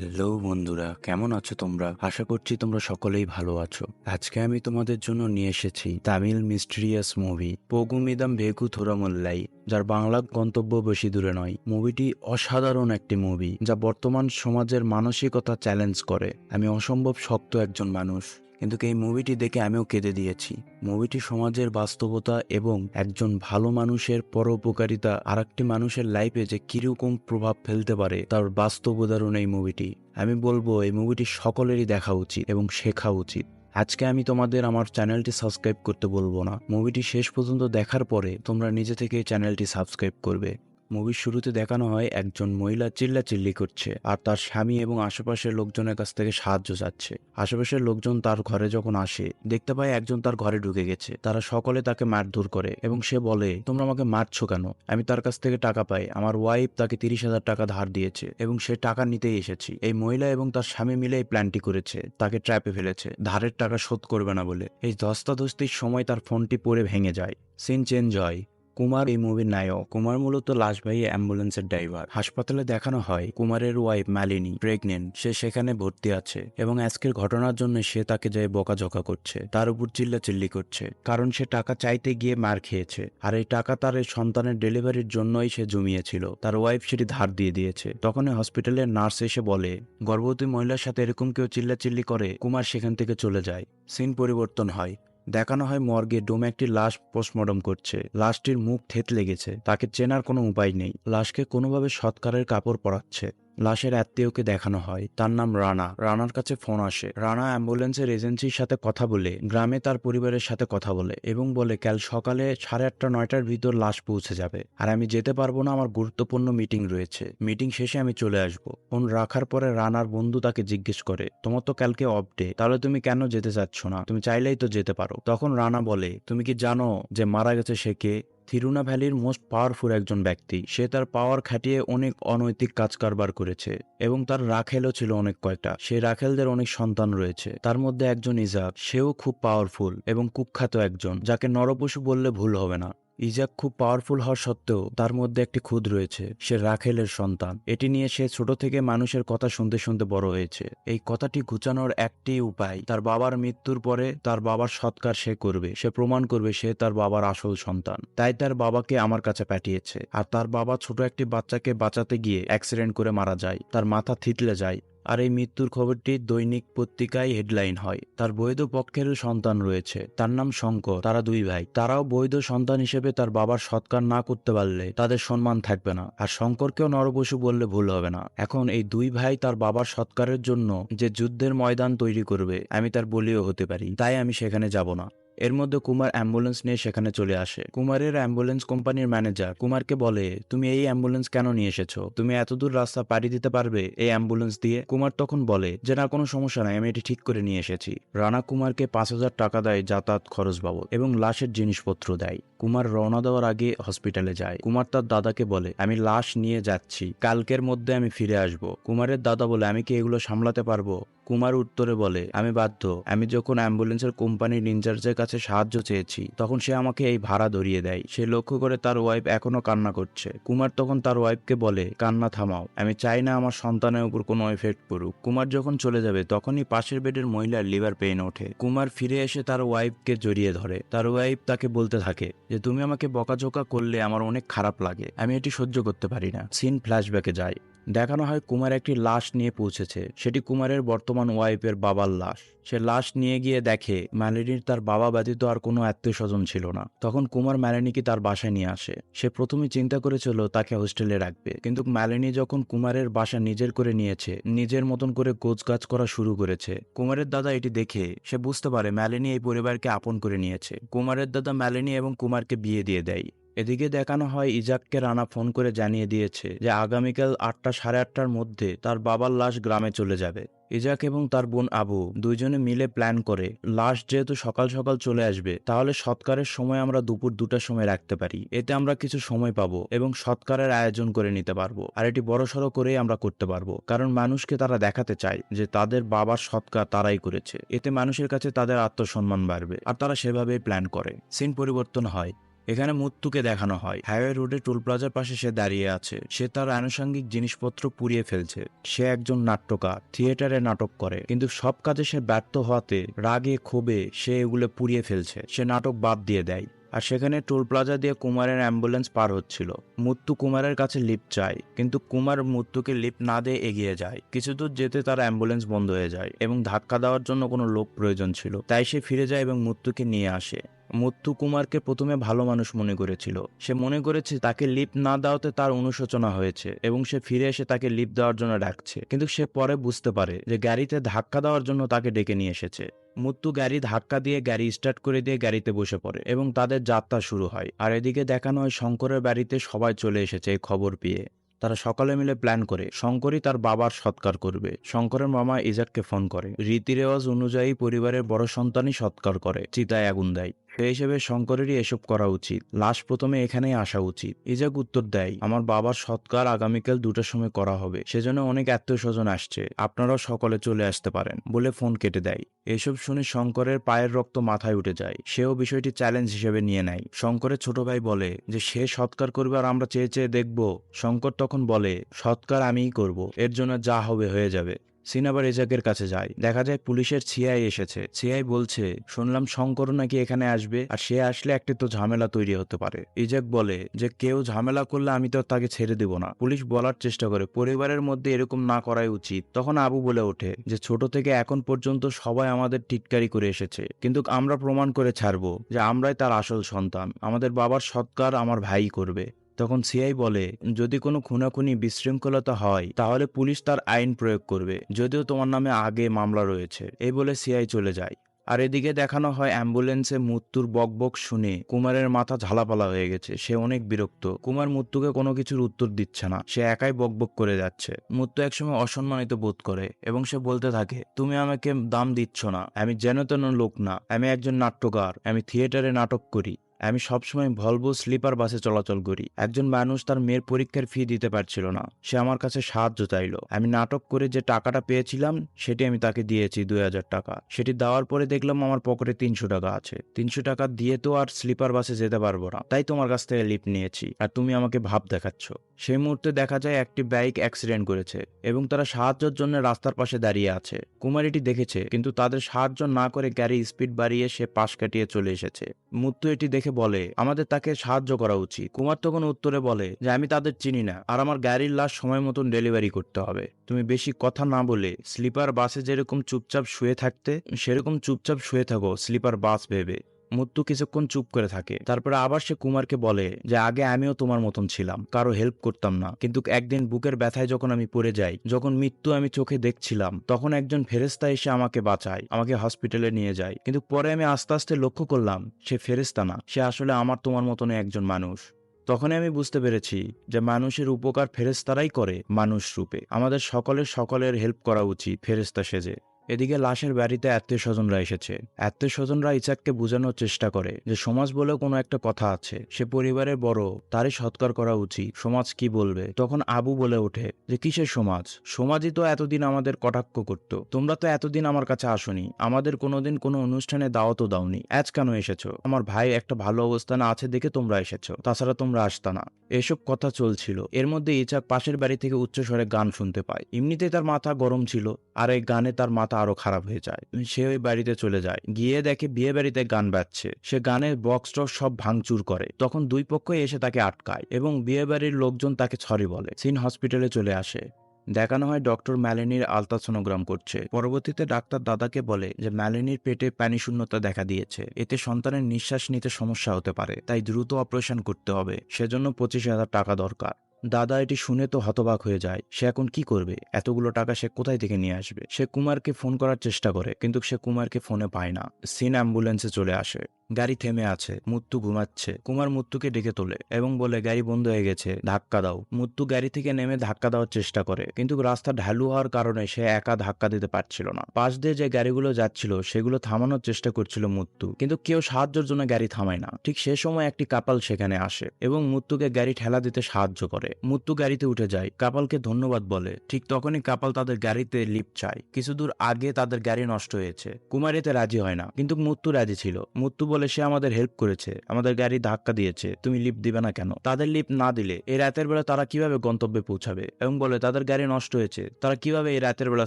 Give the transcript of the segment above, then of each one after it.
Hello বন্ধুরা, কেমন আছো তোমরা? আশা করছি তোমরা সকলেই ভালো আছো। আজকে আমি তোমাদের জন্য নিয়ে এসেছি তামিল মিস্ট্রিয়াস মুভি পগুমিদাম ভেকু থোরামুল্লাই, যার বাংলা গন্তব্য বেশি দূরে নয়। মুভিটি অসাধারণ একটি মুভি, যা বর্তমান সমাজের মানসিকতা চ্যালেঞ্জ করে। আমি অসম্ভব শক্ত একজন মানুষ। কিন্তু এই মুভিটি দেখে আমিও কেঁদে দিয়েছি। মুভিটি সমাজের বাস্তবতা এবং একজন ভালো মানুষের পরোপকারিতা আর একটি মানুষের লাইফে যে কীরকম প্রভাব ফেলতে পারে তার বাস্তব উদাহরণ এই মুভিটি আমি বলব, এই মুভিটি সকলেরই দেখা উচিত এবং শেখা উচিত। আজকে আমি তোমাদের আমার চ্যানেলটি সাবস্ক্রাইব করতে বলব না। মুভিটি শেষ পর্যন্ত দেখার পরে তোমরা নিজে থেকে চ্যানেলটি সাবস্ক্রাইব করবে। মুভির শুরুতে দেখানো হয় একজন মহিলা চিল্লা চিল্লি করছে, আর তার স্বামী এবং আশেপাশের লোকজনের কাছ থেকে সাহায্য চাচ্ছে। আশেপাশের লোকজন তার ঘরে যখন আসে, দেখতে পায় একজন তার ঘরে ঢুকে গেছে। তারা সকলে তাকে মারধর করে এবং সে বলে, তোমরা আমাকে মারছো কেন? আমি তার কাছ থেকে টাকা পাই। আমার ওয়াইফ তাকে তিরিশ হাজার টাকা ধার দিয়েছে এবং সে টাকা নিতেই এসেছি। এই মহিলা এবং তার স্বামী মিলে এই প্ল্যানটি করেছে। তাকে ট্র্যাপে ফেলেছে। ধারের টাকা শোধ করবে না বলে। এই ধস্তাধস্তির সময় তার ফোনটি পড়ে ভেঙে যায়। সিন চেঞ্জ হয়। কুমার এই মুভির নায়ক। কুমার মূলত লাশবাহী অ্যাম্বুলেন্সের ড্রাইভার। হাসপাতালে দেখানো হয়, কুমারের ওয়াইফ মালিনী প্রেগনেন্ট সে সেখানে ভর্তি আছে এবং আজকের ঘটনার জন্য সে তাকে যায় বকাঝকা করছে, তার উপর চিল্লা চিল্লি করছে। কারণ সে টাকা চাইতে গিয়ে মার খেয়েছে। আর এই টাকা তার সন্তানের ডেলিভারির জন্যই সে জমিয়েছিল। তার ওয়াইফ সেটি ধার দিয়ে দিয়েছে। তখনই হসপিটালের নার্স এসে বলে, গর্ভবতী মহিলার সাথে এরকম কেউ চিল্লাচিল্লি করে, কুমার সেখান থেকে চলে যায়। সিন পরিবর্তন হয়। দেখানো হয় মর্গে ডোমে একটি লাশ পোস্টমর্টম করছে। লাশটির মুখ থেত লেগেছে তাকে চেনার কোনো উপায় নেই। লাশকে কোনোভাবে সৎকারের কাপড় পরাচ্ছে। লাশের আত্মীয়কে দেখানো হয়। তার নাম রানা। রানার কাছে ফোন আসে। রানা অ্যাম্বুলেন্সের এজেন্সির সাথে কথা বলে, গ্রামে তার পরিবারের সাথে কথা বলে এবং বলে, কাল সকালে সাড়ে আটটা, নয়টার ভিতর লাশ পৌঁছে যাবে আর আমি যেতে পারব না, আমার গুরুত্বপূর্ণ মিটিং রয়েছে। মিটিং শেষে আমি চলে আসব। ফোন রাখার পরে রানার বন্ধু তাকে জিজ্ঞেস করে, তোমার তো কালকে অফ ডে তাহলে তুমি কেন যেতে চাচ্ছ না? তুমি চাইলেই তো যেতে পারো। তখন রানা বলে, তুমি কি জানো যে মারা গেছে সে কে? থিরুনা ভ্যালির মোস্ট পাওয়ারফুল একজন ব্যক্তি। সে তার পাওয়ার খাটিয়ে অনেক অনৈতিক কাজ কারবার করেছে এবং তার রাখেলও ছিল অনেক কয়টা। সে রাখেলদের অনেক সন্তান রয়েছে। তার মধ্যে একজন ইজাক সেও খুব পাওয়ারফুল এবং কুখ্যাত একজন, যাকে নরপশু বললে ভুল হবে না। ইজাক খুব পাওয়ারফুল হওয়ার সত্ত্বেও তার মধ্যে একটি খুদ রয়েছে, সে রাখেলের সন্তান। এটি নিয়ে সে ছোট থেকে মানুষের কথা শুনতে শুনতে বড় হয়েছে। এই কথাটি ঘুচানোর একটি উপায়, তার বাবার মৃত্যুর পরে তার বাবার সৎকার সে করবে, সে প্রমাণ করবে সে তার বাবার আসল সন্তান। তাই তার বাবাকে আমার কাছে পাঠিয়েছে। আর তার বাবা ছোট একটি বাচ্চাকে বাঁচাতে গিয়ে অ্যাক্সিডেন্ট করে মারা যায়, তার মাথা থিতলে যায় আর এই মৃত্যুর খবরটি দৈনিক পত্রিকায় হেডলাইন হয়। তার বৈধ পক্ষেরও সন্তান রয়েছে। তার নাম শঙ্কর। তারা দুই ভাই। তারাও বৈধ সন্তান হিসেবে তার বাবার সৎকার না করতে পারলে তাদের সম্মান থাকবে না। আর শঙ্করকেও নরবসু বললে ভুল হবে না। এখন এই দুই ভাই তার বাবার সৎকারের জন্য যে যুদ্ধের ময়দান তৈরি করবে, আমি তার বলিও হতে পারি। তাই আমি সেখানে যাব না। এর মধ্যে কুমার অ্যাম্বুলেন্স নিয়ে সেখানে চলে আসে। কুমারের অ্যাম্বুলেন্স কোম্পানির ম্যানেজার কুমারকে বলে, তুমি এই অ্যাম্বুলেন্স কেন নিয়ে এসেছ? তুমি এতদূর রাস্তা পাড়ি দিতে পারবে এই অ্যাম্বুলেন্স দিয়ে? কুমার তখন বলে, যে না, কোনো সমস্যা নাই, আমি এটি ঠিক করে নিয়ে এসেছি। রানা কুমারকে পাঁচ হাজার টাকা দেয় যাতায়াত খরচ বাবদ এবং লাশের জিনিসপত্র দেয়। কুমার রওনা দেওয়ার আগে হসপিটালে যায়। কুমার তার দাদাকে বলে, আমি লাশ নিয়ে যাচ্ছি, কালকের মধ্যে আমি ফিরে আসব। কুমারের দাদা বলে, আমি কি এগুলো সামলাতে পারব? কুমার উত্তরে বলে, আমি বাধ্য। আমি যখন অ্যাম্বুলেন্সের কোম্পানির ইনচার্জের কাছে সাহায্য চেয়েছি, তখন সে আমাকে এই ভাড়া ধরিয়ে দেয়। সে লক্ষ্য করে তার ওয়াইফ এখনও কান্না করছে। কুমার তখন তার ওয়াইফকে বলে, কান্না থামাও। আমি চাই না আমার সন্তানের উপর কোনো এফেক্ট পড়ুক। কুমার যখন চলে যাবে, তখনই পাশের বেডের মহিলার লিভার পেইন ওঠে। কুমার ফিরে এসে তার ওয়াইফকে জড়িয়ে ধরে। তার ওয়াইফ তাকে বলতে থাকে যে, তুমি আমাকে বকাঝোকা করলে আমার অনেক খারাপ লাগে। আমি এটি সহ্য করতে পারি না। সিন ফ্ল্যাশব্যাকে যায়। দেখানো হয় কুমার একটি লাশ নিয়ে পৌঁছেছে। সেটি কুমারের বর্তমান ওয়াইফের বাবার লাশ। সে লাশ নিয়ে গিয়ে দেখে ম্যালিনীর তার বাবা ব্যতীত আর কোনো আত্মীয় স্বজন ছিল না। তখন কুমার ম্যালিনীকে তার বাসায় নিয়ে আসে? সে প্রথমে চিন্তা করেছিল, তাকে হোস্টেলে রাখবে। কিন্তু ম্যালিনী যখন কুমারের বাসা নিজের করে নিয়েছে, নিজের মতন করে গাছ করা শুরু করেছে। কুমারের দাদা এটি দেখে, সে বুঝতে পারে ম্যালিনী এই পরিবারকে আপন করে নিয়েছে। কুমারের দাদা ম্যালিনী এবং কুমারকে বিয়ে দিয়ে দেয়। এদিকে দেখানো হয় ইজাককে রানা ফোন করে জানিয়ে দিয়েছে যে আগামীকাল আটটা সাড়ে আটটার মধ্যে তার বাবার লাশ গ্রামে চলে যাবে। ইজাক এবং তার বোন আবু দুইজনে মিলে প্ল্যান করে, লাশ যেহেতু সকাল সকাল চলে আসবে, তাহলে সৎকারের সময় আমরা দুপুর দুটার সময় রাখতে পারি। এতে আমরা কিছু সময় পাবো এবং সৎকারের আয়োজন করে নিতে পারব। আর এটি বড়সড় করেই আমরা করতে পারব, কারণ মানুষকে তারা দেখাতে চায় যে তাদের বাবার সৎকার তারাই করেছে। এতে মানুষের কাছে তাদের আত্মসম্মান বাড়বে, আর তারা সেভাবেই প্ল্যান করে। সিন পরিবর্তন হয়। এখানে মুত্তুকে দেখানো হয়। হাইওয়ে রোডে টোল প্লাজার পাশে সে দাঁড়িয়ে আছে। সে তার আনুষঙ্গিক জিনিসপত্র পুড়িয়ে ফেলছে। সে একজন নাট্যকার, থিয়েটারে নাটক করে। কিন্তু সব কাজে সে ব্যর্থ হওয়াতে, রাগে, ক্ষোভে সে এগুলো পুড়িয়ে ফেলছে। সে নাটক বাদ দিয়ে দেয়। আর সেখানে টোল প্লাজা দিয়ে কুমারের অ্যাম্বুলেন্স পার হচ্ছিল। মুত্তু কুমারের কাছে লিফট চায়। কিন্তু কুমার মুত্তুকে লিফট না দিয়ে এগিয়ে যায়। কিছু দূর যেতে তার অ্যাম্বুলেন্স বন্ধ হয়ে যায় এবং ধাক্কা দেওয়ার জন্য কোনো লোক প্রয়োজন ছিল। তাই সে ফিরে যায় এবং মুত্তুকে নিয়ে আসে। মুত্তু কুমারকে প্রথমে ভালো মানুষ মনে করেছিল। সে মনে করেছে তাকে লিফট না দেওয়াতে তার অনুশোচনা হয়েছে এবং সে ফিরে এসে তাকে লিপ দেওয়ার জন্য ডাকছে। কিন্তু সে পরে বুঝতে পারে যে গাড়িতে ধাক্কা দেওয়ার জন্য তাকে ডেকে নিয়ে এসেছে। মুত্তু গাড়ি ধাক্কা দিয়ে গাড়ি স্টার্ট করে দিয়ে গাড়িতে বসে পড়ে এবং তাদের যাত্রা শুরু হয়। আর এদিকে দেখানো হয় শঙ্করের বাড়িতে সবাই চলে এসেছে এই খবর পেয়ে। তারা সকালে মিলে প্ল্যান করে, শঙ্করই তার বাবার সৎকার করবে। শঙ্করের মামা ইজাককে ফোন করে। রীতি রেওয়াজ অনুযায়ী পরিবারের বড় সন্তানই সৎকার করে, চিতায় আগুন দেয়। সেই হিসেবে শঙ্করেরই এসব করা উচিত। লাশ প্রথমে এখানেই আসা উচিত। ইজাক উত্তর দেয়, আমার বাবার সৎকার আগামীকাল দুটার সময় করা হবে। সেজন্য অনেক আত্মীয় স্বজন আসছে। আপনারাও সকলে চলে আসতে পারেন বলে ফোন কেটে দেয়। এসব শুনে শঙ্করের পায়ের রক্ত মাথায় উঠে যায়। সেও বিষয়টি চ্যালেঞ্জ হিসেবে নিয়ে নেয়। শঙ্করের ছোট ভাই বলে যে, সে সৎকার করবে আর আমরা চেয়ে চেয়ে দেখব। শঙ্কর তখন বলে, সৎকার আমিই করব। এর জন্য যা হবে হয়ে যাবে। সিন এজাকের কাছে যায়। দেখা যায় পুলিশের ছিয়াই এসেছে। ছিয়াই বলছে, শুনলাম শঙ্কর নাকি এখানে আসবে, আর সে আসলে একটি তো ঝামেলা তৈরি হতে পারে। ইজাক বলে, যে কেউ ঝামেলা করলে আমি তো তাকে ছেড়ে দেব না। পুলিশ বলার চেষ্টা করে, পরিবারের মধ্যে এরকম না করাই উচিত। তখন আবু বলে ওঠে, যে ছোট থেকে এখন পর্যন্ত সবাই আমাদের টিটকারি করে এসেছে, কিন্তু আমরা প্রমাণ করে ছাড়বো যে আমরাই তার আসল সন্তান। আমাদের বাবার সৎকার আমার ভাই করবে। তখন সিআই বলে, যদি কোনো খুনাখুনি বিশৃঙ্খলতা হয়, তাহলে পুলিশ তার আইন প্রয়োগ করবে। যদিও তোমার নামে আগে মামলা রয়েছে। এই বলে সিআই চলে যায়। আর এদিকে দেখানো হয় অ্যাম্বুলেন্সে মৃত্যুর বকবক শুনে কুমারের মাথা ঝালাপালা হয়ে গেছে। সে অনেক বিরক্ত। কুমার মৃত্যুকে কোনো কিছুর উত্তর দিচ্ছে না। সে একাই বকবক করে যাচ্ছে। মৃত্যু একসময় অসম্মানিত বোধ করে এবং সে বলতে থাকে, তুমি আমাকে দাম দিচ্ছ না। আমি যেন তেন লোক না। আমি একজন নাট্যকার। আমি থিয়েটারে নাটক করি। আমি সবসময় ভলভো স্লিপার বাসে চলাচল করি। একজন মানুষ তার মেয়ের পরীক্ষার ফি দিতে পারছিল না। সে আমার কাছে সাহায্য চাইলো। আমি নাটক করে যে টাকাটা পেয়েছিলাম, সেটি আমি তাকে দিয়েছি দুই হাজার টাকা। সেটি দেওয়ার পরে দেখলাম আমার পকেটে তিনশো টাকা আছে। তিনশো টাকা দিয়ে তো আর স্লিপার বাসে যেতে পারব না। তাই তোমার কাছ থেকে লিফট নিয়েছি। আর তুমি আমাকে ভাব দেখাচ্ছ। সেই মুহূর্তে দেখা যায় একটি বাইক অ্যাক্সিডেন্ট করেছে এবং তারা সাহায্যের জন্য রাস্তার পাশে দাঁড়িয়ে আছে। কুমারীটি দেখেছে, কিন্তু তাদের সাহায্য না করে গাড়ি স্পিড বাড়িয়ে সে পাশ কাটিয়ে চলে এসেছে। মুত্তু এটি দেখে বলে, আমাদের তাকে সাহায্য করা উচিত। কুমার তখন উত্তরে বলে, যে আমি তাদের চিনি না, আর আমার গাড়ির লাশ সময় মতন ডেলিভারি করতে হবে। তুমি বেশি কথা না বলে স্লিপার বাসে যেরকম চুপচাপ শুয়ে থাকতে, সেরকম চুপচাপ শুয়ে থাকো, স্লিপার বাস ভেবে। মুত্তু কিছুক্ষণ চুপ করে থাকে। তারপরে আবার সে কুমারকে বলে যে, আগে আমিও তোমার মতন ছিলাম, কারও হেল্প করতাম না। কিন্তু একদিন বুকের ব্যথায় যখন আমি পড়ে যাই, যখন মৃত্যু আমি চোখে দেখছিলাম, তখন একজন ফেরেস্তা এসে আমাকে বাঁচায়, আমাকে হসপিটালে নিয়ে যায়। কিন্তু পরে আমি আস্তে আস্তে লক্ষ্য করলাম, সে ফেরেস্তা না। সে আসলে আমার তোমার মতনই একজন মানুষ। তখনই আমি বুঝতে পেরেছি যে, মানুষের উপকার ফেরেস্তারাই করে, মানুষ রূপে। আমাদের সকলের সকলের হেল্প করা উচিত ফেরেস্তা সেজে। এদিকে লাশের বাড়িতে আত্মীয় স্বজনরা এসেছে। আত্মীয় স্বজনরা ইচাককে বোঝানোর চেষ্টা করে যে সমাজ বলেও কোনো একটা কথা আছে। সে পরিবারের বড়, তারই সৎকার করা উচিত। সমাজ কি বলবে? তখন আবু বলে ওঠে যে, কিসের সমাজ? সমাজই তো এতদিন আমাদের কটাক্ষ করতো। তোমরা তো এতদিন আমার কাছে আসনি। আমাদের কোনোদিন কোনো অনুষ্ঠানে দাওয়াতও দাওনি। আজ কেন এসেছ? আমার ভাই একটা ভালো অবস্থানে আছে দেখে তোমরা এসেছ। তাছাড়া তোমরা আসতা না। এসব কথা চলছিল। এর মধ্যে ইচাক পাশের বাড়ি থেকে উচ্চস্বরে গান শুনতে পায়। এমনিতেই তার মাথা গরম ছিল। আর এই গানে তার মাথা আরও খারাপ হয়ে যায়। সে ওই বাড়িতে চলে যায়। গিয়ে দেখে বিয়ে বাড়িতে গান বাজছে। সে গানের বক্স টক্স সব ভাঙচুর করে। তখন দুই পক্ষই এসে তাকে আটকায় এবং বিয়ে বাড়ির লোকজন তাকে ছড়ি বলে। সিন হসপিটালে চলে আসে। দেখানো হয় ডক্টর ম্যালেনির আলট্রাসোনোগ্রাম করছে। পরবর্তীতে ডাক্তার দাদাকে বলে যে ম্যালেনির পেটে পানি শূন্যতা দেখা দিয়েছে। এতে সন্তানের নিঃশ্বাস নিতে সমস্যা হতে পারে। তাই দ্রুত অপারেশন করতে হবে। সেজন্য পঁচিশ হাজার টাকা দরকার। দাদা এটি শুনে তো হতবাক হয়ে যায়। সে এখন কি করবে? এতগুলো টাকা সে কোথায় থেকে নিয়ে আসবে? সে কুমারকে ফোন করার চেষ্টা করে, কিন্তু সে কুমারকে ফোনে পায় না। সিন অ্যাম্বুলেন্সে চলে আসে। গাড়ি থেমে আছে মুত্তু ঘুমাচ্ছে। কুমার মুত্তুকে ডেকে তোলে এবং বলে, গাড়ি বন্ধ হয়ে গেছে, ধাক্কা দাও। মুত্তু গাড়ি থেকে নেমে ধাক্কা দেওয়ার চেষ্টা করে, কিন্তু রাস্তা ঢালু হওয়ার কারণে সে একা ধাক্কা দিতে পারছিল না। পাশ দিয়ে যে গাড়িগুলো যাচ্ছিল, সেগুলো থামানোর চেষ্টা করছিল মুত্তু কিন্তু কেউ সাহায্যের জন্য গাড়ি থামায় না। ঠিক সে সময় একটি কাপাল সেখানে আসে এবং মুত্তুকে গাড়ি ঠেলা দিতে সাহায্য করে। মুত্তু গাড়িতে উঠে যায়, কাপালকে ধন্যবাদ বলে। ঠিক তখনই কাপাল তাদের গাড়িতে লিফট চায়। কিছু দূর আগে তাদের গাড়ি নষ্ট হয়েছে। কুমার এতে রাজি হয় না, কিন্তু মুত্তু রাজি ছিল। মুত্তু বলে বলে সে আমাদের হেল্প করেছে, আমাদের গাড়ি ধাক্কা দিয়েছে, তুমি লিফট দিবে না কেন? তাদের লিফট না দিলে এই রাতের বেলা তারা কীভাবে গন্তব্যে পৌঁছাবে? এবং বলে, তাদের গাড়ি নষ্ট হয়েছে, তারা কীভাবে এই রাতের বেলা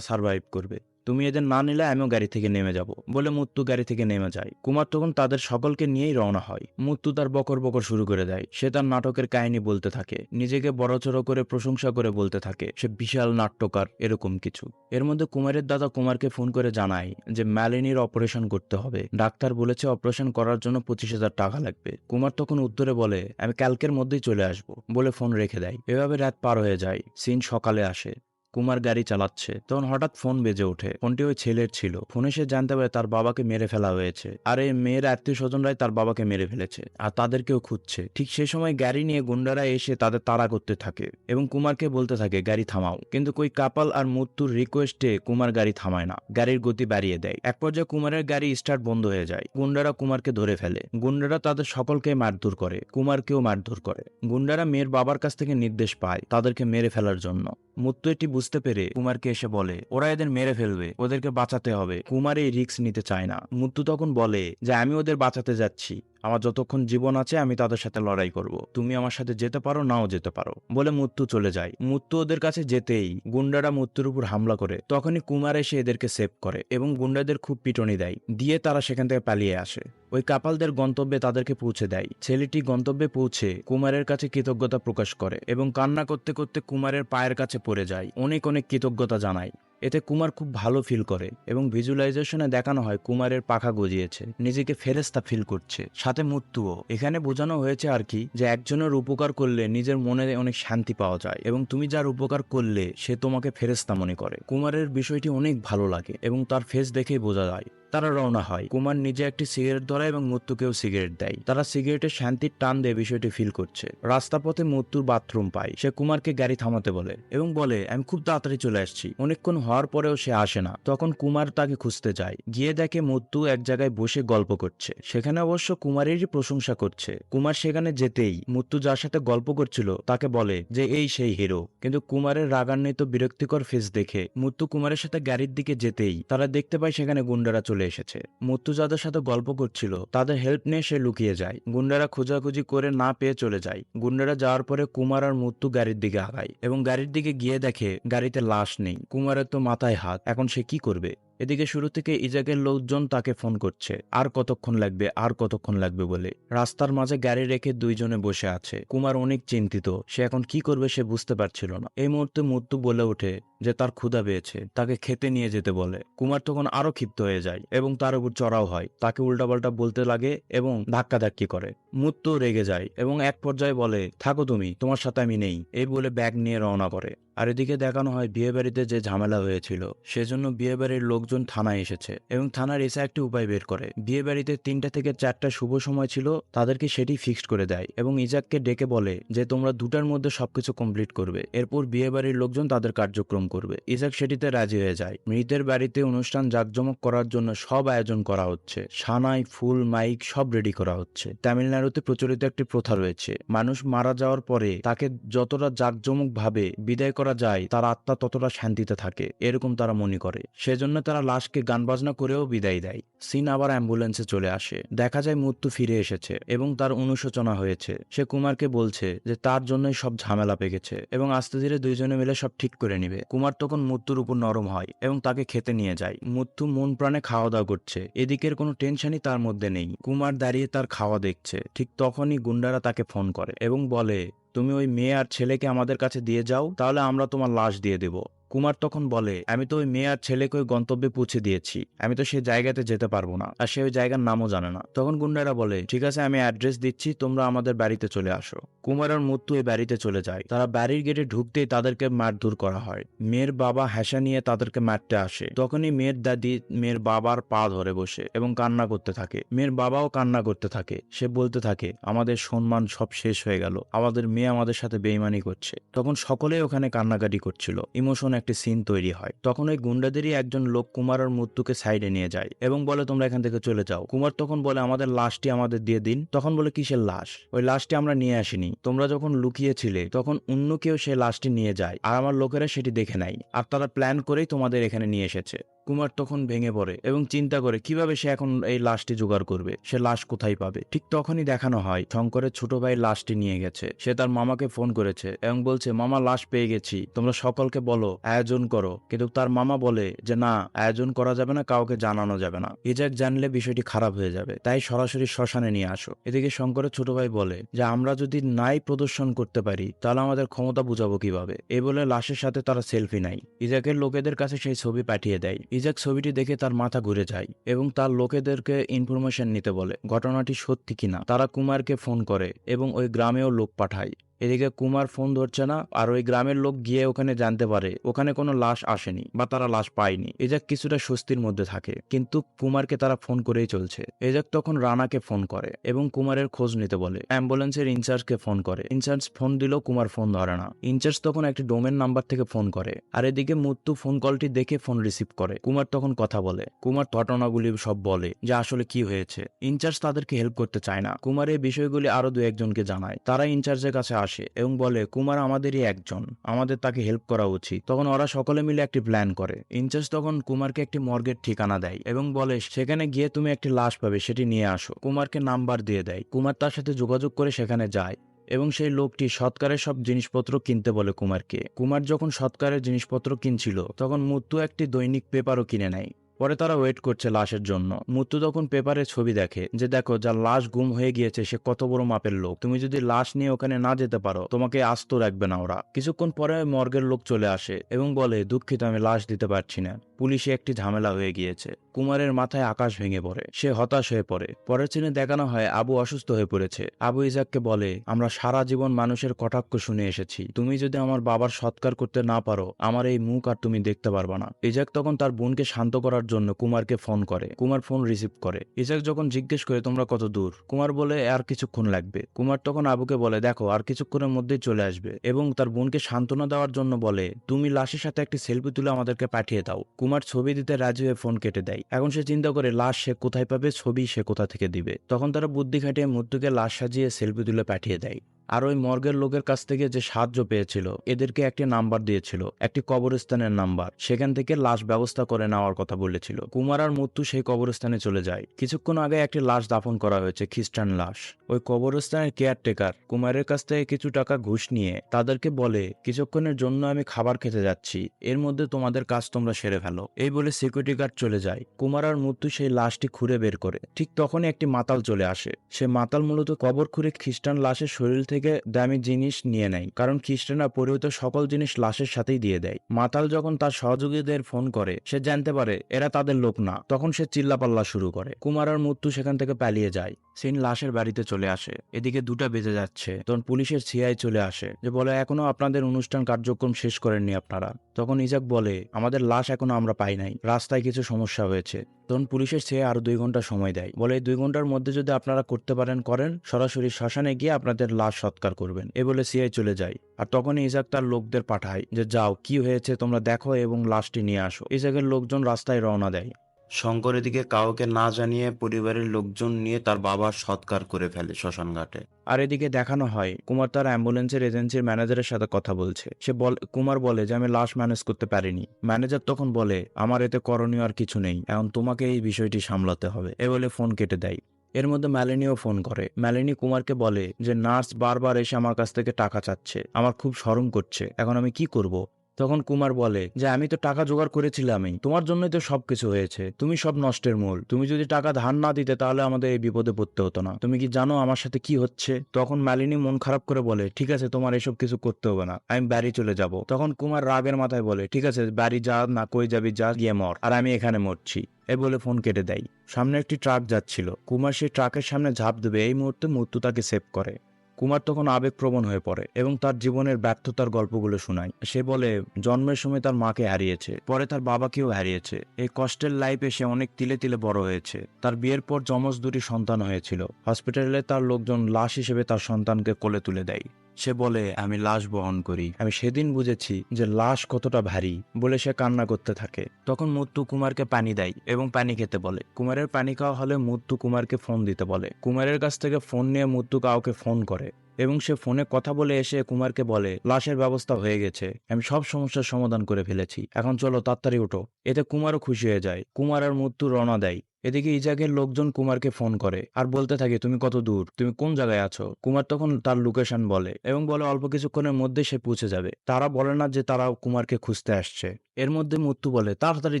সার্ভাইভ করবে? তুমি এদের না নিলে আমিও গাড়ি থেকে নেমে যাব বলে মুত্তু গাড়ি থেকে নেমে যায়। কুমার তখন তাদের সকলকে নিয়েই রওনা হয়। মুত্তু তার বকর বকর শুরু করে দেয়। সে তার নাটকের কাহিনী বলতে থাকে। নিজেকে বড়চড় করে, প্রশংসা করে বলতে থাকে। সে বিশাল নাট্যকার, এরকম কিছু। এর মধ্যে কুমারের দাদা কুমারকে ফোন করে জানায় যে ম্যালিনির অপারেশন করতে হবে। ডাক্তার বলেছে অপারেশন করার জন্য পঁচিশ হাজার টাকা লাগবে। কুমার তখন উত্তরে বলে, আমি কালকের মধ্যেই চলে আসব। বলে ফোন রেখে দেয়। এভাবে রাত পার হয়ে যায়। সিন সকালে আসে। কুমার গাড়ি চালাচ্ছে। তখন হঠাৎ ফোন বেজে ওঠে। ফোনটি ওই ছেলের ছিল। ফোনে সে জানতে পারে তার বাবাকে মেরে ফেলা হয়েছে। আর এই মেয়ের আত্মীয় স্বজনরাই তার বাবাকে মেরে ফেলেছে। আর তাদেরকেও খুঁজছে। ঠিক সেই সময় গাড়ি নিয়ে গুন্ডারা এসে তাদের তাড়া করতে থাকে এবং কুমারকে বলতে থাকে, গাড়ি থামাও। কিন্তু কই কাপাল আর মৃত্যুর রিকোয়েস্টে কুমার গাড়ি থামায় না। গাড়ির গতি বাড়িয়ে দেয়। এক পর্যায়ে কুমারের গাড়ি স্টার্ট বন্ধ হয়ে যায়। গুন্ডারা কুমারকে ধরে ফেলে। গুন্ডারা তাদের সকলকে মারধর করে। কুমারকেও মারধর করে। গুন্ডারা মেয়ের বাবার কাছ থেকে নির্দেশ পায় তাদেরকে মেরে ফেলার জন্য। মুত্তু এটি বুঝতে পেরে কুমারকে এসে বলে, ওরা এদের মেরে ফেলবে, ওদেরকে বাঁচাতে হবে। কুমার এই রিক্স নিতে চায় না। মুত্তু তখন বলে যে আমি ওদের বাঁচাতে যাচ্ছি। আমার যতক্ষণ জীবন আছে, আমি তাদের সাথে লড়াই করব। তুমি আমার সাথে যেতে পারো, নাও যেতে পারো। বলে মুত্তু চলে যায়। মুত্তু ওদের কাছে যেতেই গুন্ডারা মুত্তুর উপর হামলা করে। তখনই কুমার এসে এদেরকে সেভ করে এবং গুন্ডাদের খুব পিটনি দেয়। দিয়ে তারা সেখান থেকে পালিয়ে আসে। ওই কাপালদের গন্তব্যে তাদেরকে পৌঁছে দেয়। ছেলেটি গন্তব্যে পৌঁছে কুমারের কাছে কৃতজ্ঞতা প্রকাশ করে এবং কান্না করতে করতে কুমারের পায়ের কাছে পড়ে যায়। অনেক অনেক কৃতজ্ঞতা জানায়। এতে কুমার খুব ভালো ফিল করে এবং ভিজুয়ালাইজেশনে দেখানো হয় কুমারের পাখা গজিয়েছে, নিজেকে ফেরেস্তা ফিল করছে, সাথে মৃত্যুও এখানে বোঝানো হয়েছে আর কি যে একজনের উপকার করলে নিজের মনে অনেক শান্তি পাওয়া যায় এবং তুমি যার উপকার করলে সে তোমাকে ফেরেস্তা মনে করে। কুমারের বিষয়টি অনেক ভালো লাগে এবং তার ফেস দেখেই বোঝা যায়। তারা রওনা হয়। কুমার নিজে একটি সিগারেট ধরায় এবং মৃত্যুকেও সিগারেট দেয়। তারা সিগারেটের শান্তির টান দিয়ে বিষয়টি ফিল করছে। রাস্তা পথে মৃত্যুর বাথরুম পায়। সে কুমারকে গাড়ি থামাতে বলে এবং বলে, আমি খুব তাড়াতাড়ি চলে আসছি। অনেকক্ষণ হওয়ার পরেও সে আসে না। তখন কুমার তাকে খুঁজতে যায়। গিয়ে দেখে মৃত্যু এক জায়গায় বসে গল্প করছে। সেখানে অবশ্য কুমারেরই প্রশংসা করছে। কুমার সেখানে যেতেই মৃত্যু যার সাথে গল্প করছিল, তাকে বলে যে, এই সেই হিরো। কিন্তু কুমারের রাগান্বিত বিরক্তিকর ফেস দেখে মৃত্যু কুমারের সাথে গাড়ির দিকে যেতেই তারা দেখতে পায় সেখানে গুন্ডারা চলে এসেছে। মুত্তু যাদের সাথে গল্প করছিল। তাদের হেল্প নিয়ে সে লুকিয়ে যায়। গুন্ডারা খোঁজাখুঁজি করে না পেয়ে চলে যায়। গুন্ডারা যাওয়ার পরে কুমার আর মুত্তু গাড়ির দিকে আগায় এবং গাড়ির দিকে গিয়ে দেখে গাড়িতে লাশ নেই। কুমারের তো মাথায় হাত। এখন সে কি করবে? এদিকে শুরু থেকে ইজাকের লোকজন তাকে ফোন করছে। আর কতক্ষণ লাগবে, আর কতক্ষণ লাগবে বলে। রাস্তার মাঝে গাড়ি রেখে দুইজনে বসে আছে। কুমার অনেক চিন্তিত। সে এখন কি করবে সে বুঝতে পারছিল না। এই মুহূর্তে মৃত্যু বলে ওঠে যে তার ক্ষুধা পেয়েছে। তাকে খেতে নিয়ে যেতে বলে। কুমার তখন আরও ক্ষিপ্ত হয়ে যায় এবং তার উপর চড়াও হয়। তাকে উল্টাপাল্টা বলতে লাগে এবং ধাক্কাধাক্কি করে। মৃত্যু রেগে যায় এবং এক পর্যায়ে বলে, থাকো তুমি, তোমার সাথে আমি নেই। এই বলে ব্যাগ নিয়ে রওনা করে আর এদিকে দেখানো হয় বিয়ে বাড়িতে যে ঝামেলা হয়েছিল, সেজন্য বিয়ে বাড়ির লোকজন থানায় এসেছে এবং থানার এসে একটি উপায় বের করে। বিয়ে বাড়িতে তিনটা থেকে চারটা শুভ সময় ছিল, তাদেরকে সেটি ফিক্সড করে দেয় এবং ইজাককে ডেকে বলে যে তোমরা দুটার মধ্যে সবকিছু কমপ্লিট করবে, এরপর বিয়ে বাড়ির লোকজন তাদের কার্যক্রম করবে। ইজাক সেটিতে রাজি হয়ে যায়। মৃতের বাড়িতে অনুষ্ঠান জাঁকজমক করার জন্য সব আয়োজন করা হচ্ছে। সানাই, ফুল, মাইক সব রেডি করা হচ্ছে। তামিলনাড়ুতে প্রচলিত একটি প্রথা রয়েছে। মানুষ মারা যাওয়ার পরে তাকে যতটা জাঁকজমক ভাবে বিদায় যায়, তার আত্মা ততটা শান্তিতে থাকে, এরকম তারা মনে করে। সেজন্য তারা লাশকে গান বাজনা করেও বিদায় দেয়। সিন আবার অ্যাম্বুলেন্সে চলে আসে। দেখা যায় মৃত্যু ফিরে এসেছে এবং তার অনুশোচনা হয়েছে। সে কুমারকে বলছে যে, তার জন্যই সব ঝামেলা পেকেছে এবং আস্তে ধীরে দুইজনে মিলে সব ঠিক করে নিবে। কুমার তখন মৃত্যুর উপর নরম হয় এবং তাকে খেতে নিয়ে যায়। মৃত্যু মন প্রাণে খাওয়া দাওয়া করছে। এদিকের কোনো টেনশনই তার মধ্যে নেই। কুমার দাঁড়িয়ে তার খাওয়া দেখছে। ঠিক তখনই গুন্ডারা তাকে ফোন করে এবং বলে তুমি ওই মেয়ে আর ছেলেকে আমাদের কাছে দিয়ে যাও, তাহলে আমরা তোমার লাশ দিয়ে দেব। কুমার তখন বলে, আমি তো ওই মেয়ে আর ছেলেকে ওই গন্তব্যে পৌঁছে দিয়েছি। আমি তো সেই জায়গাতে যেতে পারব না। আর সে ওই জায়গার নামও জানে না। তখন গুন্ডারা বলে, ঠিক আছে, আমি অ্যাড্রেস দিচ্ছি, তোমরা আমাদের বাড়িতে চলে আসো। কুমার আর এই বাড়িতে চলে যায়। তারা বাড়ির গেটে ঢুকতেই তাদেরকে মারধর করা হয়। মেয়ের বাবা হ্যাসা নিয়ে তাদেরকে মারতে আসে। তখনই মেয়ের দাদি মেয়ের বাবার পা ধরে বসে এবং কান্না করতে থাকে। মেয়ের বাবাও কান্না করতে থাকে। সে বলতে থাকে, আমাদের সম্মান সব শেষ হয়ে গেল। আমাদের মেয়ে আমাদের সাথে বেইমানি করছে। তখন সকলেই ওখানে কান্নাকাটি করছিল। ইমোশন একটি সিন তৈরি হয়। তখন ওই গুন্ডাদেরই একজন লোক কুমার আর মৃত্যুকে সাইডে নিয়ে যায় এবং বলে, তোমরা এখান থেকে চলে যাও। কুমার তখন বলে, আমাদের লাশটি আমাদের দিয়ে দিন। তখন বলে, কিসের লাশ? ওই লাশটি আমরা নিয়ে আসিনি। তোমরা যখন লুকিয়েছিলে, তখন অন্য কেউ সেই লাশটি নিয়ে যায়। আর আমার লোকেরা সেটি দেখে নাই আর তারা প্ল্যান করেই তোমাদের এখানে নিয়ে এসেছে। কুমার তখন ভেঙে পড়ে এবং চিন্তা করে কীভাবে সে এখন এই লাশটি জোগাড় করবে? সে লাশ কোথায় পাবে? ঠিক তখনই দেখানো হয় শঙ্করের ছোট ভাই লাশটি নিয়ে গেছে। সে তার মামাকে ফোন করেছে এবং বলছে, মামা, লাশ পেয়ে গেছি। তোমরা সকলকে বলো, আয়োজন করো। কিন্তু তার মামা বলে যে, না, আয়োজন করা যাবে না, কাউকে জানানো যাবে না। ইজাক জানলে বিষয়টি খারাপ হয়ে যাবে। তাই সরাসরি শ্মশানে নিয়ে আসো। এদিকে শঙ্করের ছোট ভাই বলে, যে আমরা যদি নাই প্রদর্শন করতে পারি, তাহলে আমাদের ক্ষমতা বুঝাবো কীভাবে? এ বলে লাশের সাথে তারা সেলফি নাই ইজাকের লোকেদের কাছে সেই ছবি পাঠিয়ে দেয়। ইজাক ছবিটি দেখে তার মাথা ঘুরে যায় এবং তার লোকেদেরকে ইনফরমেশন নিতে বলে, ঘটনাটি সত্যি কিনা? তারা কুমারকে ফোন করে এবং ওই গ্রামেও লোক পাঠায়। এদিকে কুমার ফোন ধরছে না, আর ওই গ্রামের লোক গিয়ে ওখানে জানতে পারে, ওখানে কোনো লাশ আসেনি, বা তারা লাশ পায়নি। এজাক কিছুটা স্বস্তির মধ্যে থাকে, কিন্তু কুমারকে তারা ফোন করেই চলছে। এজাক তখন রানাকে ফোন করে, এবং কুমারের খোঁজ নিতে বলে। অ্যাম্বুলেন্সের ইনচার্জকে ফোন করে। ইনচার্জ ফোন দিলেও কুমার ফোন ধরে না। ইনচার্জ তখন একটি ডোমেন নাম্বার থেকে ফোন করে, আর এদিকে মুত্তু ফোন কলটি দেখে ফোন রিসিভ করে। কুমার তখন কথা বলে। কুমার ঘটনাগুলি সব বলে, যে আসলে কি হয়েছে। ইনচার্জ তাদেরকে হেল্প করতে চায় না। কুমার এই বিষয়গুলি আরও দু একজনকে জানায়। তারা ইনচার্জের কাছে আসে। এবং বলে, কুমার আমাদেরই একজন, আমাদের তাকে হেল্প করা উচিত। তখন ওরা সকলে মিলে একটি প্ল্যান করে। ইনচার্জ তখন কুমারকে একটি মর্গের ঠিকানা দেয় এবং বলে, সেখানে গিয়ে তুমি একটি লাশ পাবে, সেটি নিয়ে আসো। কুমারকে নাম্বার দিয়ে দেয়। কুমার তার সাথে যোগাযোগ করে সেখানে যায় এবং সেই লোকটি সৎকারের সব জিনিসপত্র কিনতে বলে কুমারকে। কুমার যখন সৎকারের জিনিসপত্র কিনছিল, তখন মুত্তু একটি দৈনিক পেপারও কিনে নেয়। পরে তারা ওয়েট করছে লাশের জন্য। মুত্তু তখন পেপারে ছবি দেখে যে দেখো, যার লাশ গুম হয়ে গিয়েছে, সে কত বড় মাপের লোক। তুমি যদি লাশ নিয়ে ওখানে না যেতে পারো, তোমাকে আস্ত রাখবে না ওরা। কিছুক্ষণ পরে মর্গের লোক চলে আসে এবং বলে, দুঃখিত, আমি লাশ দিতে পারছি না। পুলিশে একটি ঝামেলা হয়ে গিয়েছে। কুমারের মাথায় আকাশ ভেঙে পড়ে। সে হতাশ হয়ে পড়ে। পরের চিনে দেখানো হয়, আবু অসুস্থ হয়ে পড়েছে। আবু ইজাককে বলে, আমরা সারা জীবন মানুষের কটাক্ষ শুনে এসেছি। তুমি যদি আমার বাবার সৎকার করতে না পারো, আমার এই মুখ আর তুমি দেখতে পারবা না। ইজাক তখন তার বোনকে শান্ত করার জন্য কুমারকে ফোন করে। কুমার ফোন রিসিভ করে। ইজাক যখন জিজ্ঞেস করে, তোমরা কত দূর? কুমার বলে, আর কিছুক্ষণ লাগবে। কুমার তখন আবুকে বলে, দেখো, আর কিছুক্ষণের মধ্যেই চলে আসবে। এবং তার বোনকে সান্ত্বনা দেওয়ার জন্য বলে, তুমি লাশের সাথে একটি সেলফি তুলে আমাদেরকে পাঠিয়ে দাও। কুমার ছবি দিতে রাজি হয়ে ফোন কেটে দেয়। এখন সে চিন্তা করে, লাশ সে কোথায় পাবে, ছবি সে কোথা থেকে দিবে? তখন তারা বুদ্ধি খাটিয়ে মধ্যকে লাশ সাজিয়ে সেলফি তুলে পাঠিয়ে দেয়। আর ওই মর্গের লোকের কাছ থেকে যে সাহায্য পেয়েছিল, এদেরকে একটি নাম্বার দিয়েছিল, একটি কবরস্থানের নাম্বার। সেখান থেকে লাশ ব্যবস্থা করে নেওয়ার কথা বলেছিল। কুমার আর মুত্তু সেই কবরস্থানে চলে যায়। কিছুক্ষণ আগে একটি লাশ দাফন করা হয়েছে, খ্রিস্টান লাশ। ওই কবরস্থানের কেয়ারটেকার কুমারের কাছ থেকে কিছু টাকা ঘুষ নিয়ে তাদেরকে বলে, কিছুক্ষণের জন্য আমি খাবার খেতে যাচ্ছি। এর মধ্যে তোমাদের কাজ তোমরা সেরে ফেলো। এই বলে সিকিউরিটি গার্ড চলে যায়। কুমার আর মুত্তু সেই লাশটি খুঁড়ে বের করে। ঠিক তখনই একটি মাতাল চলে আসে। সে মাতাল মূলত কবর খুঁড়ে খ্রিস্টান লাশের শরীর থেকে দামি জিনিস নিয়ে নেয়। কারণ খ্রিস্টানরা পরিহিত সকল জিনিস লাশের সাথেই দিয়ে দেয়। মাতাল যখন তার সহযোগীদের ফোন করে, সে জানতে পারে এরা তাদের লোক না। তখন সে চিল্লাপাল্লা শুরু করে। কুমারের মৃত্যু সেখান থেকে পালিয়ে যায়। সিন লাশের বাড়িতে চলে আসে। এদিকে দুটা বেজে যাচ্ছে। তখন পুলিশের সিআই চলে আসে যে, বলে, এখনও আপনাদের অনুষ্ঠান কার্যক্রম শেষ করেননি আপনারা। তখন ইজাক বলে, আমাদের লাশ এখনও আমরা পাই নাই। রাস্তায় কিছু সমস্যা হয়েছে। তখন পুলিশের চেয়ে আরও দুই ঘণ্টা সময় দেয়। বলে দুই ঘণ্টার মধ্যে যদি আপনারা করতে পারেন, করেন। সরাসরি শ্মশানে গিয়ে আপনাদের লাশ সৎকার করবেন। এ বলে সিআই চলে যায়। আর তখন ইজাক তার লোকদের পাঠায় যে, যাও, কি হয়েছে তোমরা দেখো এবং লাশটি নিয়ে আসো। ইজাকের লোকজন রাস্তায় রওনা দেয়। শঙ্কর এদিকে কাউকে না জানিয়ে পরিবারের লোকজন নিয়ে তার বাবার সৎকার করে ফেলে শ্মশানঘাটে। আর এদিকে দেখানো হয়, কুমার তার অ্যাম্বুলেন্সের এজেন্সির ম্যানেজারের সাথে কথা বলছে। সে বল, কুমার বলে যে, আমি লাশ ম্যানেজ করতে পারিনি। ম্যানেজার তখন বলে, আমার এতে করণীয় আর কিছু নেই। এখন তোমাকে এই বিষয়টি সামলাতে হবে। এ বলে ফোন কেটে দেয়। এর মধ্যে ম্যালিনিও ফোন করে। ম্যালিনি কুমারকে বলে যে, নার্স বারবার এসে আমার কাছ থেকে টাকা চাচ্ছে। আমার খুব শরম করছে। এখন আমি কি করব? তখন কুমার বলে, যে আমি তো টাকা জোগাড় করেছিলামই। তোমার জন্যই তো সবকিছু হয়েছে। তুমি সব নষ্টের মূল। তুমি যদি টাকা ধার না দিতে তাহলে আমাদের এই বিপদে পড়তে হতো না। তুমি কি জানো আমার সাথে কি হচ্ছে? তখন মালিনী মন খারাপ করে বলে, ঠিক আছে, তোমার এসব কিছু করতে হবে না। আমি বাড়ি চলে যাব। তখন কুমার রাগের মাথায় বলে, ঠিক আছে, বাড়ি যা, না কই যাবি, যা, গিয়ে মর। আর আমি এখানে মরছি। এ বলে ফোন কেটে দেয়। সামনে একটি ট্রাক যাচ্ছিল। কুমার সেই ট্রাকের সামনে ঝাঁপ দেবে। এই মুহূর্তে মৃত্যু তাকে সেভ করে। কুমার তখন আবেগপ্রবণ হয়ে পড়ে এবং তার জীবনের ব্যর্থতার গল্পগুলো শোনায়। সে বলে, জন্মের সময় তার মাকে হারিয়েছে, পরে তার বাবাকেও হারিয়েছে। এই কষ্টের লাইফে সে অনেক তিলে তিলে বড় হয়েছে। তার বিয়ের পর যমজ দুটি সন্তান হয়েছিল। হসপিটালে তার লোকজন লাশ হিসেবে তার সন্তানকে কোলে তুলে দেয়। সে বলে, আমি লাশ বহন করি। আমি সেদিন বুঝেছি যে লাশ কতটা ভারী বলে সে কান্না করতে থাকে। তখন মুত্তু কুমারকে পানি দেয় এবং পানি খেতে বলে। কুমারের পানি খাওয়া হলে মুত্তু কুমারকে ফোন দিতে বলে। কুমারের কাছ থেকে ফোন নিয়ে মুত্তু কাউকে ফোন করে এবং সে ফোনে কথা বলে এসে কুমারকে বলে, লাশের ব্যবস্থা হয়ে গেছে। আমি সব সমস্যার সমাধান করে ফেলেছি। এখন চলো তাড়াতাড়ি ওঠো এতে কুমারও খুশি হয়ে যায়। কুমার আর মৃত্যু রওনা দেয়। এদিকে ইজাকের লোকজন কুমারকে ফোন করে আর বলতে থাকে, তুমি কত দূর? তুমি কোন জায়গায় আছো? কুমার তখন তার লোকেশন বলে এবং বলে, অল্প কিছুক্ষণের মধ্যে সে পৌঁছে যাবে। তারা বলে না যে তারা কুমারকে খুঁজতে আসছে। এর মধ্যে মৃত্যু বলে, তাড়াতাড়ি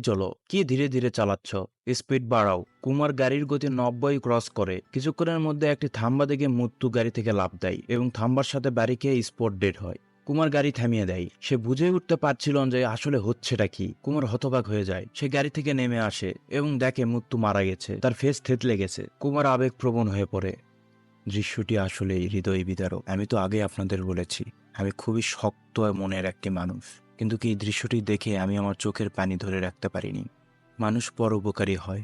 চলো, কি ধীরে ধীরে চালাচ্ছ? স্পিড বাড়াও। কুমার গাড়ির গতি নব্বই ক্রস করে। কিছুক্ষণের মধ্যে একটি থাম্বা দেখে মৃত্যু গাড়ি থেকে লাভ দেয় এবং থাম্বার সাথে বাড়ি খেয়ে স্পট ডেড হয়। কুমার গাড়ি থামিয়ে দেয়। সে বুঝে উঠতে পারছিল যে আসলে হচ্ছেটা কি। কুমার হতবাক হয়ে যায়। সে গাড়ি থেকে নেমে আসে এবং দেখে মৃত্যু মারা গেছে। তার ফেস থেতলে গেছে। কুমার আবেগপ্রবণ হয়ে পড়ে। দৃশ্যটি আসলে হৃদয় বিদারক। আমি তো আগে আপনাদের বলেছি, আমি খুবই শক্ত মনের একটি মানুষ। কিন্তু কি দৃশ্যটি দেখে আমি আমার চোখের পানি ধরে রাখতে পারিনি। মানুষ পর উপকারী হয়।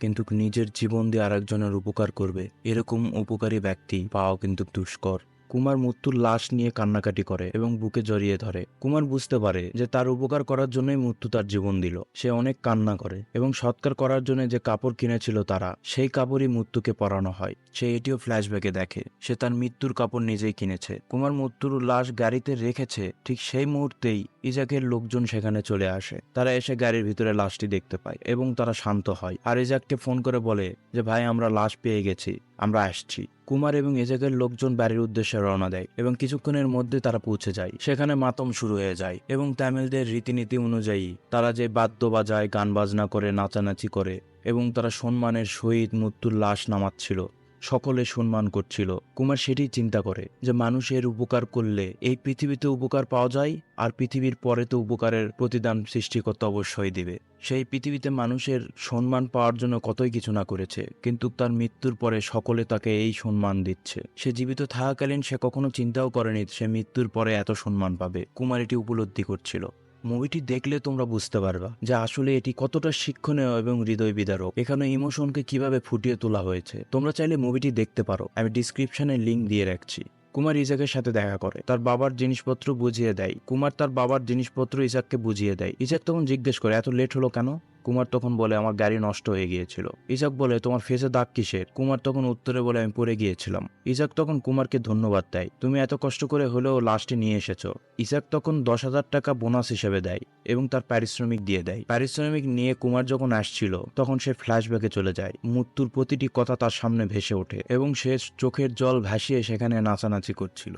কিন্তু নিজের জীবন দিয়ে আরেকজনের উপকার করবে, এরকম উপকারী ব্যক্তি পাওয়া কিন্তু দুষ্কর। কুমার মৃত্যুর লাশ নিয়ে কান্নাকাটি করে এবং বুকে জড়িয়ে ধরে। কুমার বুঝতে পারে যে তার উপকার করার জন্যই মৃত্যু তার জীবন দিল। সে অনেক কান্না করে এবং সৎকার করার জন্য যে কাপড় কিনেছিল তারা, সেই কাপড়ই মৃত্যুকে পরানো হয়। সে এটিও ফ্ল্যাশব্যাকে দেখে, সে তার মৃত্যুর কাপড় নিজেই কিনেছে। কুমার মৃত্যুর লাশ গাড়িতে রেখেছে, ঠিক সেই মুহূর্তেই ইজাকের লোকজন সেখানে চলে আসে। তারা এসে গাড়ির ভিতরে লাশটি দেখতে পায় এবং তারা শান্ত হয়। আর ইজাককে ফোন করে বলে যে, ভাই, আমরা লাশ পেয়ে গেছি, আমরা আসছি। কুমার এবং এজাকের লোকজন বাড়ির উদ্দেশ্যে রওনা দেয় এবং কিছুক্ষণের মধ্যে তারা পৌঁছে যায়। সেখানে মাতম শুরু হয়ে যায় এবং তামিলদের রীতিনীতি অনুযায়ী তারা যে বাদ্য বাজায় গান বাজনা করে, নাচানাচি করে এবং তারা সম্মানের সহিত মৃত্যুর লাশ নামাচ্ছিল সকলে সম্মান করছিল। কুমার সেটি চিন্তা করে যে মানুষের উপকার করলে এই পৃথিবীতে উপকার পাওয়া যায় আর পৃথিবীর পরে তো উপকারের প্রতিদান সৃষ্টিকর্তা অবশ্যই দিবে। সেই পৃথিবীতে মানুষের সম্মান পাওয়ার জন্য কতই কিছু না করেছে, কিন্তু তার মৃত্যুর পরে সকলে তাকে এই সম্মান দিচ্ছে। সে জীবিত থাকাকালীন সে কখনো চিন্তাও করেনি সে মৃত্যুর পরে এত সম্মান পাবে। কুমার এটি উপলব্ধি করছিল। মুভিটি দেখলে তোমরা বুঝতে পারবা যে আসলে এটি কতটা শিক্ষণীয় এবং হৃদয় বিদারক। এখানে ইমোশনকে কীভাবে ফুটিয়ে তোলা হয়েছে, তোমরা চাইলে মুভিটি দেখতে পারো। আমি ডিসক্রিপশনে লিঙ্ক দিয়ে রাখছি। কুমার ইজাকের সাথে দেখা করে। তার বাবার জিনিসপত্র বুঝিয়ে দেয়। কুমার তার বাবার জিনিসপত্র ইজাককে বুঝিয়ে দেয়। ইজাক তখন জিজ্ঞেস করে, এত লেট হলো কেন? কুমার তখন বলে, আমার গাড়ি নষ্ট হয়ে গিয়েছিল। ইজাক বলে, তোমার ফেসে দাগ কিসের? কুমার তখন উত্তরে বলে, আমি পড়ে গিয়েছিলাম। ইজাক তখন কুমারকে ধন্যবাদ দেয়, তুমি এত কষ্ট করে হলেও লাশটি নিয়ে এসেছ। ইজাক তখন দশ হাজার টাকা বোনাস হিসেবে দেয় এবং তার পারিশ্রমিক দিয়ে দেয়। পারিশ্রমিক নিয়ে কুমার যখন আসছিল, তখন সে ফ্ল্যাশব্যাকে চলে যায়। মৃত্যুর প্রতিটি কথা তার সামনে ভেসে ওঠে এবং সে চোখের জল ভাসিয়ে সেখানে নাচানাচি করছিল।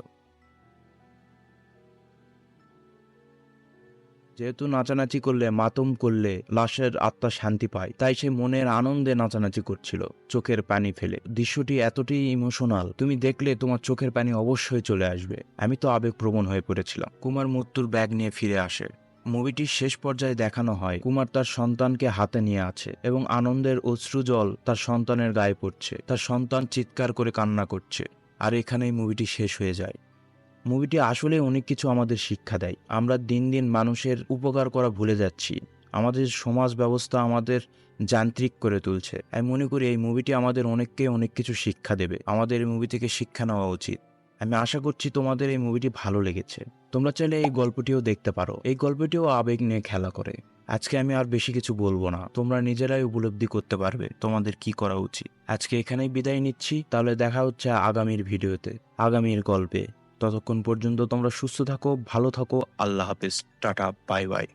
যেহেতু নাচানাচি করলে, মাতম করলে লাশের আত্মা শান্তি পায়, তাই সে মনের আনন্দে নাচানাচি করছিল, চোখের পানি ফেলে। দৃশ্যটি এতটাই ইমোশনাল তুমি দেখলে তোমার চোখের পানি অবশ্যই চলে আসবে। আমি তো আবেগপ্রবণ হয়ে পড়েছিলাম। কুমার মৃত্যুর ব্যাগ নিয়ে ফিরে আসে। মুভিটির শেষ পর্যায়ে দেখানো হয়, কুমার তার সন্তানকে হাতে নিয়ে আছে এবং আনন্দের অশ্রুজল তার সন্তানের গায়ে পড়ছে। তার সন্তান চিৎকার করে কান্না করছে। আর এখানেই মুভিটি শেষ হয়ে যায়। মুভিটি আসলে অনেক কিছু আমাদের শিক্ষা দেয়। আমরা দিন দিন মানুষের উপকার করা ভুলে যাচ্ছি। আমাদের সমাজ ব্যবস্থা আমাদের যান্ত্রিক করে তুলছে। আমি মনে করি এই মুভিটি আমাদের অনেককে অনেক কিছু শিক্ষা দেবে। আমাদের এই মুভি থেকে শিক্ষা নেওয়া উচিত। আমি আশা করছি তোমাদের এই মুভিটি ভালো লেগেছে। তোমরা চাইলে এই গল্পটিও দেখতে পারো। এই গল্পটিও আবেগ নিয়ে খেলা করে। আজকে আমি আর বেশি কিছু বলব না। তোমরা নিজেরাই উপলব্ধি করতে পারবে তোমাদের কি করা উচিত। আজকে এখানেই বিদায় নিচ্ছি। তাহলে দেখা হচ্ছে আগামীর ভিডিওতে আগামীর গল্পে। ততক্ষণ পর্যন্ত তোমরা সুস্থ থাকো ভালো থাকো। আল্লাহ হাফেজ। Tata bye bye.